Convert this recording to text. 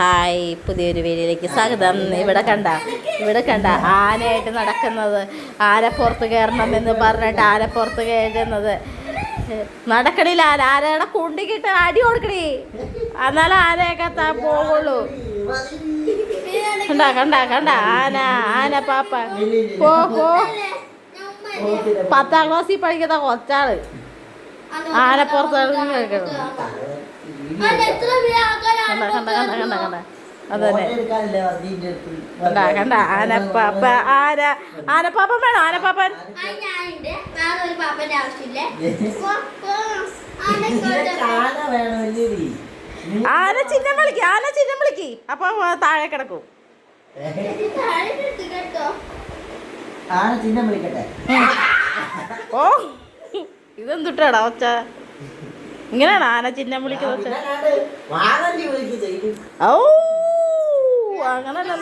Hi പുതിയൊരു വീഡിയോയിലേക്ക് സ്വാഗതം. ഇവിടെ കണ്ട ഇവിടെ കണ്ട ആനയായിട്ട് നടക്കുന്നത് ആന പുറത്ത് കയറണം എന്ന് പറഞ്ഞിട്ട് ആന പുറത്ത് കയറുന്നത്. നടക്കണില്ല ആന ആനയുടെ കുണ്ടിക്കിട്ട് അടി കൊടുക്കണേ. എന്നാലും ആനയൊക്കെ താ പോകുള്ളൂ കണ്ട കണ്ട കണ്ട ആന ആന പാപ്പ. പോ പോ. പത്താം ക്ലാസ്സിൽ പഠിക്കുന്ന കൊച്ചാൾ. ആന പുറത്ത് കിടക്കണം കണ്ട കണ്ട കണ്ട കണ്ട കണ്ട. അതന്നെ. കണ്ട കണ്ട ആനപ്പാപ്പ ആന ആനപ്പാപ്പൻ വേണോ? ആനപ്പാപ്പൻ? ഞാനുണ്ട്. വേറെ ഒരു പാപ്പന്റെ ആവശ്യമില്ലേ. പോ, പോ. ആനക്കോട്ടെ. ആന ചിഹ്നം വിളിക്ക് ആന ചിഹ്നം വിളിക്ക്. അപ്പൊ താഴെ കിടക്കും. ഓ ഇതെന്തുട്ടാടാ ഒച്ച? ഇങ്ങനെയാണ് ആന ചിഹ്നം വിളിക്കുന്നത്. ഔ വാനല്ലി